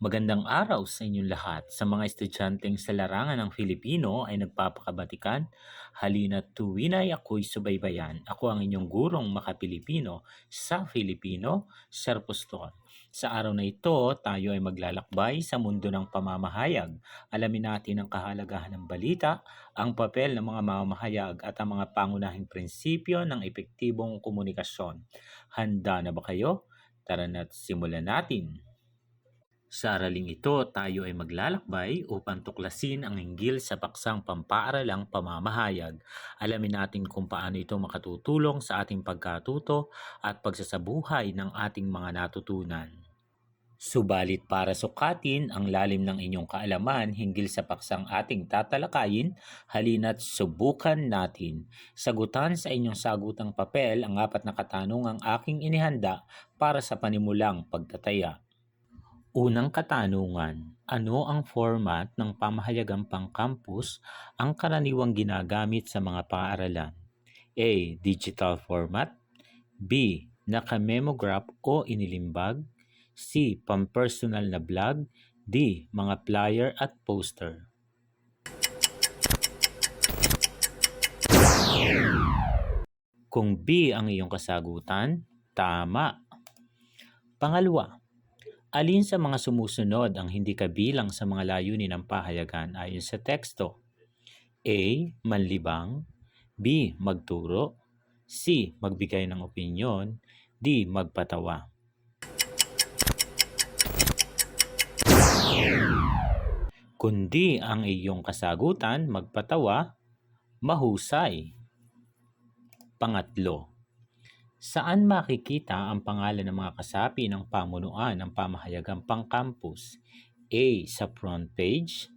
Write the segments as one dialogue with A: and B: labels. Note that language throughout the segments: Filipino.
A: Magandang araw sa inyong lahat. Sa mga estudyanteng sa larangan ng Filipino ay nagpapakabatikan, halina't tuwinay ako'y subaybayan. Ako ang inyong gurong makapilipino sa Filipino, Sir Poston. Sa araw na ito, tayo ay maglalakbay sa mundo ng pamamahayag. Alamin natin ang kahalagahan ng balita, ang papel ng mga mamamahayag at ang mga pangunahing prinsipyo ng epektibong komunikasyon. Handa na ba kayo? Tara na't simulan natin. Sa araling ito, tayo ay maglalakbay upang tuklasin ang hinggil sa paksang pampaaralang pamamahayag. Alamin natin kung paano ito makatutulong sa ating pagkatuto at pagsasabuhay ng ating mga natutunan. Subalit para sukatin ang lalim ng inyong kaalaman hinggil sa paksang ating tatalakayin, halina't subukan natin. Sagutan sa inyong sagutang papel ang apat na katanungang aking inihanda para sa panimulang pagtataya. Unang katanungan, ano ang format ng pamahayagang pang-campus ang karaniwang ginagamit sa mga paaralan? A. Digital format B. Naka-memograph o inilimbag C. Pampersonal na blog D. Mga flyer at poster Kung B ang iyong kasagutan, tama. Pangalawa, Alin sa mga sumusunod ang hindi kabilang sa mga layunin ng pahayagan ayon sa teksto? A. Manlibang B. Magturo C. Magbigay ng opinyon D. Magpatawa Kundi ang iyong kasagutan, magpatawa, mahusay. Pangatlo, Saan makikita ang pangalan ng mga kasapi ng pamunuan ng pamahayagang pang-campus? A. Sa front page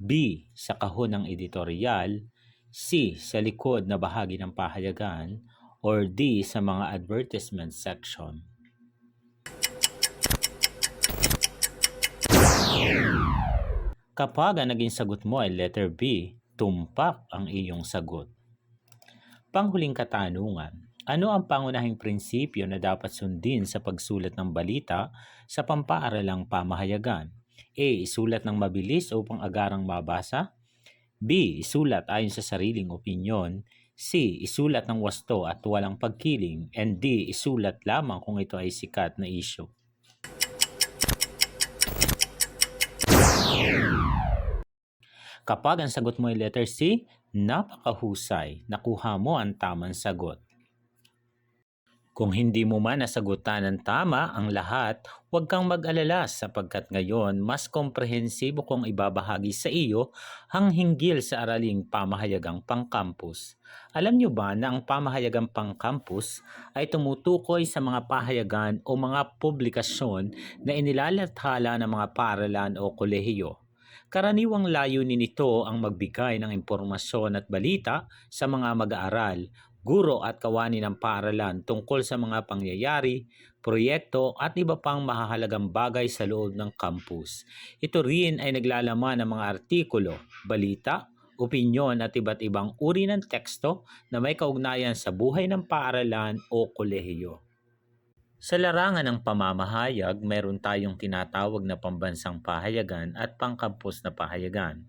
A: B. Sa kahon ng editorial C. Sa likod na bahagi ng pahayagan or D. Sa mga advertisement section Kapag ang naging sagot mo ay letter B, tumpak ang iyong sagot. Panghuling katanungan, ano ang pangunahing prinsipyo na dapat sundin sa pagsulat ng balita sa pampaaralang pamahayagan? A. Isulat ng mabilis upang agarang mabasa. B. Isulat ayon sa sariling opinyon. C. Isulat ng wasto at walang pagkiling. And D. Isulat lamang kung ito ay sikat na isyo. Kapag ang sagot mo ay letter C, napakahusay. Nakuha mo ang tamang sagot. Kung hindi mo man nasagutan ng tama ang lahat, huwag kang mag-alala sapagkat ngayon mas komprehensibo kong ibabahagi sa iyo ang hinggil sa araling pamahayagang pang-campus. Alam niyo ba na ang pamahayagang pang-campus ay tumutukoy sa mga pahayagan o mga publikasyon na inilalathala ng mga paaralan o kolehiyo? Karaniwang layunin nito ang magbigay ng impormasyon at balita sa mga mag-aaral guro at kawani ng paaralan tungkol sa mga pangyayari, proyekto at iba pang mahahalagang bagay sa loob ng campus. Ito rin ay naglalaman ng mga artikulo, balita, opinyon at iba't ibang uri ng teksto na may kaugnayan sa buhay ng paaralan o kolehiyo. Sa larangan ng pamamahayag, meron tayong tinatawag na pambansang pahayagan at pangkampus na pahayagan.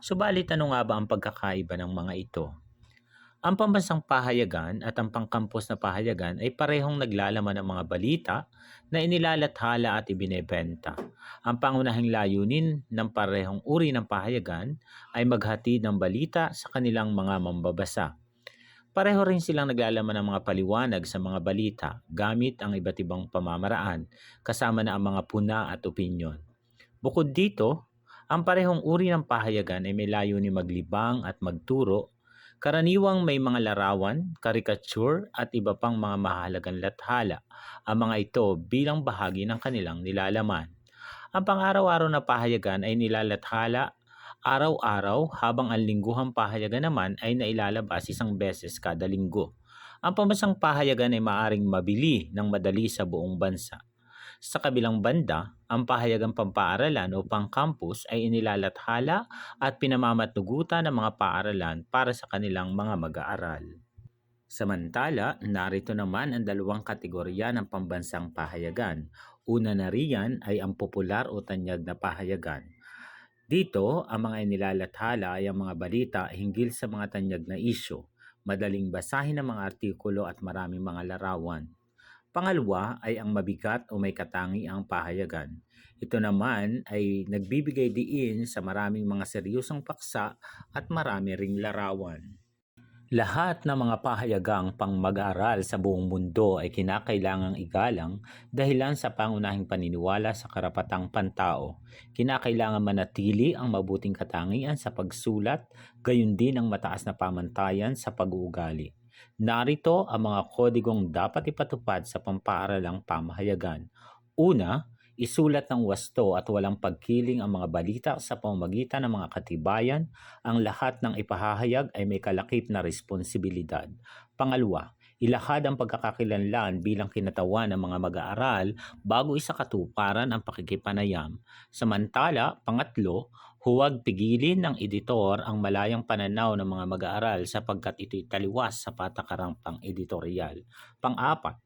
A: Subalit ano nga ba ang pagkakaiba ng mga ito? Ang pambansang pahayagan at ang pangkampus na pahayagan ay parehong naglalaman ng mga balita na inilalathala at ibinebenta. Ang pangunahing layunin ng parehong uri ng pahayagan ay maghatid ng balita sa kanilang mga mambabasa. Pareho rin silang naglalaman ng mga paliwanag sa mga balita gamit ang iba't ibang pamamaraan kasama na ang mga puna at opinyon. Bukod dito, ang parehong uri ng pahayagan ay may layunin maglibang at magturo Karaniwang may mga larawan, karikature at iba pang mga mahalagang lathala ang mga ito bilang bahagi ng kanilang nilalaman. Ang pang-araw-araw na pahayagan ay nilalathala araw-araw habang ang lingguhang pahayagan naman ay nailalabas isang beses kada linggo. Ang pambansang pahayagan ay maaring mabili ng madali sa buong bansa. Sa kabilang banda, ang pahayagang pampaaralan o pang-campus ay inilalathala at pinamamatnugutan ng mga paaralan para sa kanilang mga mag-aaral. Samantala, narito naman ang dalawang kategorya ng pambansang pahayagan. Una na riyan ay ang popular o tanyag na pahayagan. Dito, ang mga inilalathala ay ang mga balita hinggil sa mga tanyag na isyo, madaling basahin ng mga artikulo at maraming mga larawan. Pangalawa ay ang mabigat o may katangiang pahayagan. Ito naman ay nagbibigay diin sa maraming mga seryosong paksa at marami ring larawan. Lahat ng mga pahayagang pang mag-aaral sa buong mundo ay kinakailangang igalang dahilan sa pangunahing paniniwala sa karapatang pantao. Kinakailangan manatili ang mabuting katangian sa pagsulat, gayon din ang mataas na pamantayan sa pag-uugali. Narito ang mga kodigong dapat ipatupad sa pampaaralang pamahayagan. Una, isulat ng wasto at walang pagkiling ang mga balita sa pamamagitan ng mga katibayan, ang lahat ng ipahahayag ay may kalakip na responsibilidad. Pangalawa, ilahad ang pagkakakilanlan bilang kinatawan ng mga mag-aaral bago isakatuparan ang pakikipanayam. Samantala, pangatlo, huwag pigilin ng editor ang malayang pananaw ng mga mag-aaral sapagkat ito'y taliwas sa patakarang pang-editorial. Pang-apat,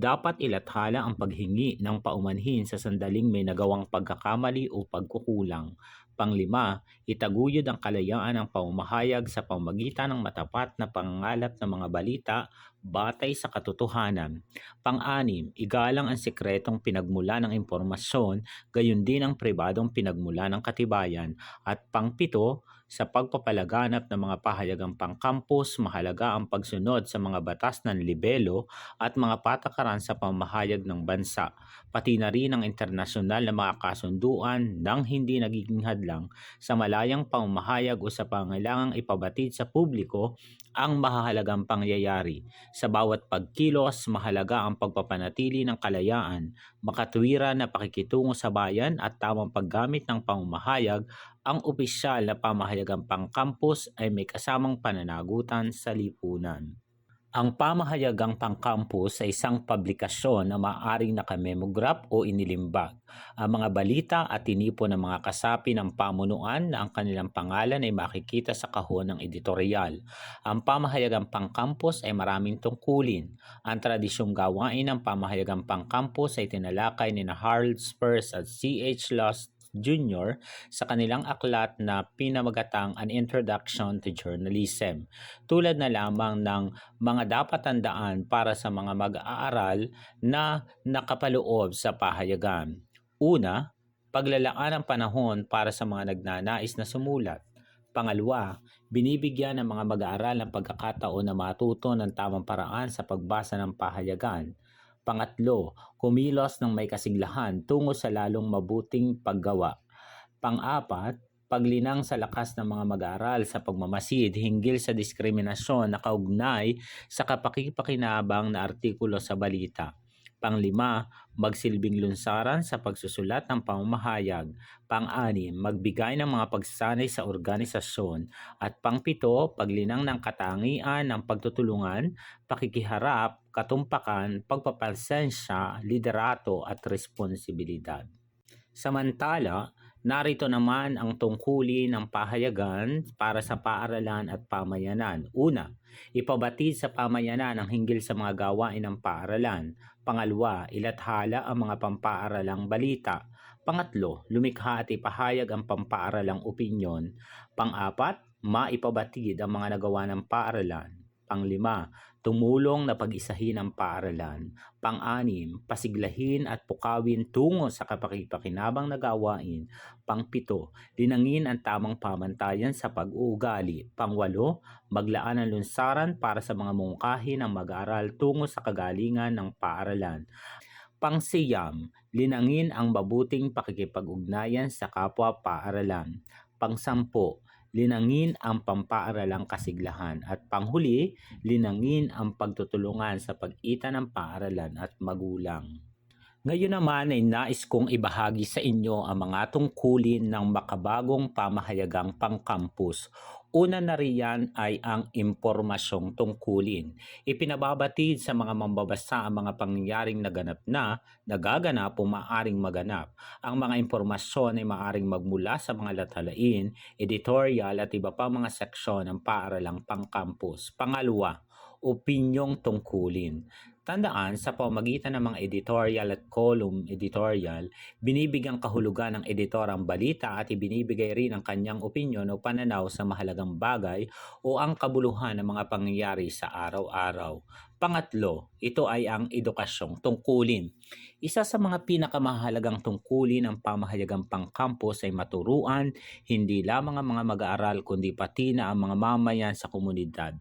A: dapat ilathala ang paghingi ng paumanhin sa sandaling may nagawang pagkakamali o pagkukulang. Panglima, itaguyod ang kalayaan ng pamamahayag sa pamagitan ng matapat na pangangalap ng mga balita batay sa katotohanan. Pang-anim, igalang ang sikretong pinagmula ng impormasyon, gayon din ang pribadong pinagmula ng katibayan. At pangpito, sa pagpapalaganap ng mga pahayagang pangkampus, mahalaga ang pagsunod sa mga batas ng libelo at mga patakaran sa pamahayag ng bansa, pati na rin ang internasyonal na mga kasunduan nang hindi nagiging hadlang sa malayang pamahayag o sa pangailangang ipabatid sa publiko ang mahahalagang pangyayari. Sa bawat pagkilos, mahalaga ang pagpapanatili ng kalayaan, makatwiran na pakikitungo sa bayan at tamang paggamit ng pamamahayag ang opisyal na pamahayagang pangkampus ay may kasamang pananagutan sa lipunan. Ang pamahayagang pangkampus ay isang publikasyon na maaaring nakamemograph o inilimbag. Ang mga balita at tinipon ng mga kasapi ng pamunuan na ang kanilang pangalan ay makikita sa kahon ng editorial. Ang pamahayagang pangkampus ay maraming tungkulin. Ang tradisyong gawain ng pamahayagang pangkampus ay tinalakay ni Harold Spurs at C.H. Lost Jr. sa kanilang aklat na pinamagatang An Introduction to Journalism. Tulad na lamang ng mga dapat tandaan para sa mga mag-aaral na nakapaloob sa pahayagan. Una, paglalaan ng panahon para sa mga nagnanais na sumulat. Pangalawa, binibigyan ng mga mag-aaral ng pagkakataon na matuto ng tamang paraan sa pagbasa ng pahayagan. Pangatlo, kumilos ng may kasiglahan tungo sa lalong mabuting paggawa. Pang-apat, paglinang sa lakas ng mga mag-aaral sa pagmamasid hinggil sa diskriminasyon na kaugnay sa kapakipakinabang na artikulo sa balita. Panglima, magsilbing lunsaran sa pagsusulat ng pamamahayag. Pang-anim, magbigay ng mga pagsanay sa organisasyon. At pangpito, paglinang ng katangian ng pagtutulungan, pakikiharap, katumpakan, pagpapalsensya, liderato at responsibilidad. Samantala, narito naman ang tungkulin ng pahayagan para sa paaralan at pamayanan. Una, ipabatid sa pamayanan ang hinggil sa mga gawain ng paaralan. Pangalawa, ilathala ang mga pampaaralang balita. Pangatlo, lumikha at ipahayag ang pampaaralang opinyon. Pang-apat, maipabatid ang mga nagawa ng paaralan. Panglima, tumulong na pag-isahin ang paaralan. Pang-anim, pasiglahin at pukawin tungo sa kapakipakinabang na gawain. Pang-pito, linangin ang tamang pamantayan sa pag-uugali. Pang-walo, maglaan ng lunsaran para sa mga mungkahi ng mag-aaral tungo sa kagalingan ng paaralan. Pang-siyam, linangin ang mabuting pakikipag-ugnayan sa kapwa paaralan. Pang-sampo, linangin ang pampaaralang kasiglahan. At panghuli, linangin ang pagtutulungan sa pag-ita ng paaralan at magulang. Ngayon naman ay nais kong ibahagi sa inyo ang mga tungkulin ng makabagong pamahayagang pangkampus Una na riyan ay ang impormasyong tungkulin. Ipinababatid sa mga mambabasa ang mga pangyayaring naganap na, nagaganap o maaring maganap. Ang mga impormasyon ay maaring magmula sa mga latalain, editorial at iba pa mga seksyon ng paaralang pangkampus. Pangalawa, opinyong tungkulin. Tandaan, sa pamagitan ng mga editorial at column editorial, binibigyang kahulugan ng editor ang balita at ibinibigay rin ang kanyang opinyon o pananaw sa mahalagang bagay o ang kabuluhan ng mga pangyayari sa araw-araw. Pangatlo, ito ay ang edukasyong tungkulin. Isa sa mga pinakamahalagang tungkulin ng pamahayagang pangkampus ay maturuan hindi lamang ang mga mag-aaral kundi pati na ang mga mamayan sa komunidad.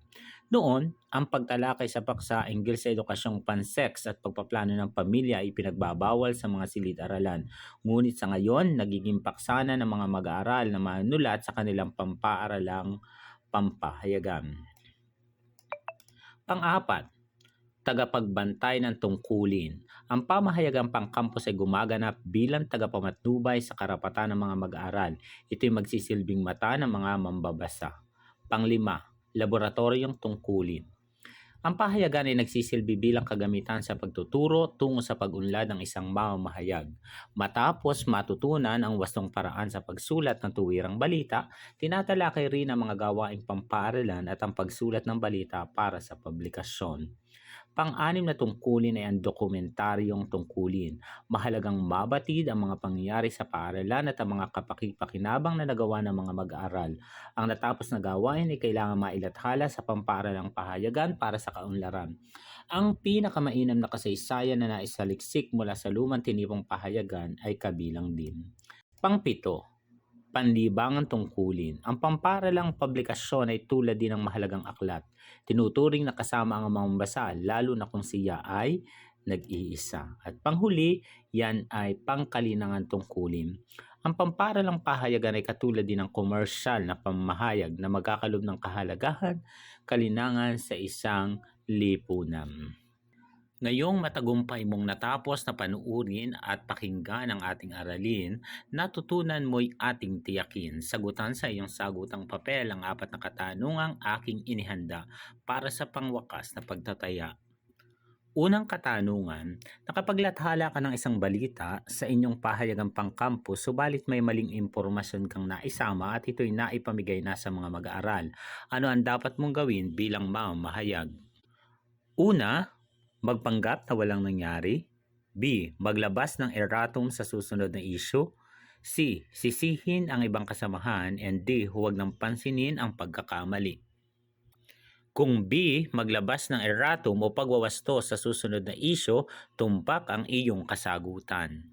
A: Noon, ang pagtalakay sa paksa hinggil sa edukasyong pansex at pagpaplano ng pamilya ay pinagbabawal sa mga silid-aralan. Ngunit sa ngayon, nagiging paksana ng mga mag-aaral na manulat sa kanilang pampaaralang pampahayagan. Pang-apat, tagapagbantay ng tungkulin. Ang pamahayagang pangkampus ay gumaganap bilang tagapamatnubay sa karapatan ng mga mag-aaral. Ito'y magsisilbing mata ng mga mambabasa. Panglima, laboratoryong tungkulin. Ang pahayagan ay nagsisilbi bilang kagamitan sa pagtuturo tungo sa pag-unlad ng isang mamamahayag. Matapos matutunan ang wastong paraan sa pagsulat ng tuwirang balita, tinatalakay rin ang mga gawaing pampaaralan at ang pagsulat ng balita para sa publikasyon. Pang-anim na tungkulin ay ang dokumentaryong tungkulin. Mahalagang mabatid ang mga pangyayari sa paaralan at ang mga kapakipakinabang na nagawa ng mga mag-aaral. Ang natapos na gawain ay kailangan mailathala sa pampaaralang pahayagan para sa kaunlaran. Ang pinakamainam na kasaysayan na naisaliksik mula sa lumang tinipong pahayagan ay kabilang din. Pangpito, panlibangan tungkulin. Ang pamparalang publikasyon ay tulad din ng mahalagang aklat. Tinuturing na kasama ang mamambasa lalo na kung siya ay nag-iisa. At panghuli, yan ay pangkalinangan tungkulin. Ang pamparalang pahayagan ay katulad din ng komersyal na pamahayag na magkakalob ng kahalagahan, kalinangan sa isang lipunan. Ngayong matagumpay mong natapos na panuurin at pakinggan ang ating aralin, natutunan mo'y ating tiyakin. Sagutan sa iyong sagutang papel ang apat na katanungang aking inihanda para sa pangwakas na pagtataya. Unang katanungan, nakapaglathala ka ng isang balita sa inyong pahayagang pangkampus subalit may maling impormasyon kang naisama at ito'y naipamigay na sa mga mag-aaral. Ano ang dapat mong gawin bilang mamahayag? Una, magpanggap na walang nangyari. B. Maglabas ng erratum sa susunod na issue. C. Sisihin ang ibang kasamahan. And D. Huwag nang pansinin ang pagkakamali. Kung B. Maglabas ng erratum o pagwawasto sa susunod na issue, tumpak ang iyong kasagutan.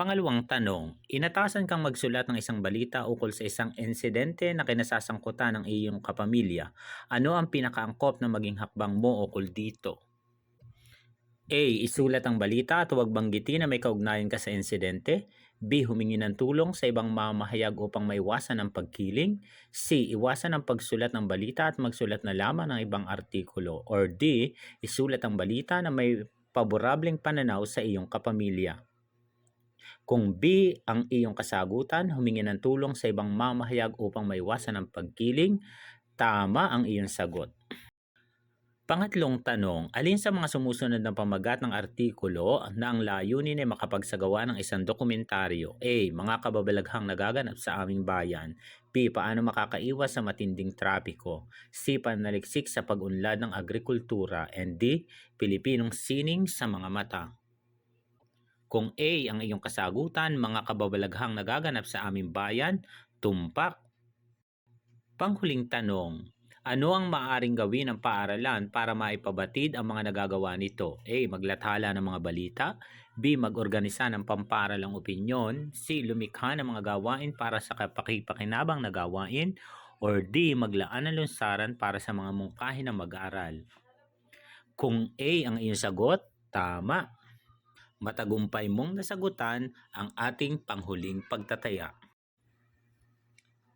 A: Pangalawang tanong, inatasan kang magsulat ng isang balita ukol sa isang insidente na kinasasangkutan ng iyong kapamilya. Ano ang pinakaangkop na maging hakbang mo ukol dito? A. Isulat ang balita at huwag banggitin na may kaugnayan ka sa insidente. B. Humingi ng tulong sa ibang mamahayag upang maiwasan ang pagkiling. C. Iwasan ang pagsulat ng balita at magsulat na lamang ng ibang artikulo. Or D. Isulat ang balita na may paborableng pananaw sa iyong kapamilya. Kung B ang iyong kasagutan, humingi ng tulong sa ibang mamahayag upang maiwasan ang pagkiling, tama ang iyong sagot. Pangatlong tanong, alin sa mga sumusunod na pamagat ng artikulo na ang layunin ay makapagsagawa ng isang dokumentaryo? A. Mga kababalaghang nagaganap sa aming bayan. B. Paano makakaiwas sa matinding trapiko? C. Panaliksik sa pag-unlad ng agrikultura. And D. Pilipinong sining sa mga mata. Kung A ang iyong kasagutan, mga kababalaghang nagaganap sa aming bayan, tumpak. Panghuling tanong, ano ang maaring gawin ng paaralan para maipabatid ang mga nagagawa nito? A. Maglathala ng mga balita. B. Mag-organisa ng pamparalang opinyon. C. Lumikha ng mga gawain para sa kapakipakinabang na gawain. Or D. Maglaan ng lunsaran para sa mga mungkahin na mag-aaral. Kung A ang iyong sagot, tama matagumpay mong nasagutan ang ating panghuling pagtataya.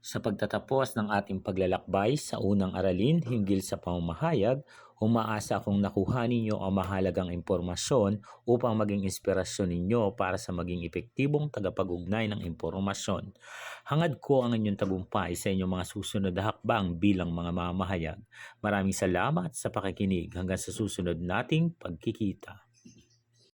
A: Sa pagtatapos ng ating paglalakbay sa unang aralin hinggil sa pamamahayag, umaasa kong nakuha ninyo ang mahalagang impormasyon upang maging inspirasyon ninyo para sa maging epektibong tagapag-ugnay ng impormasyon. Hangad ko ang inyong tagumpay sa inyong mga susunod na hakbang bilang mga mamahayag. Maraming salamat sa pakikinig hanggang sa susunod nating pagkikita.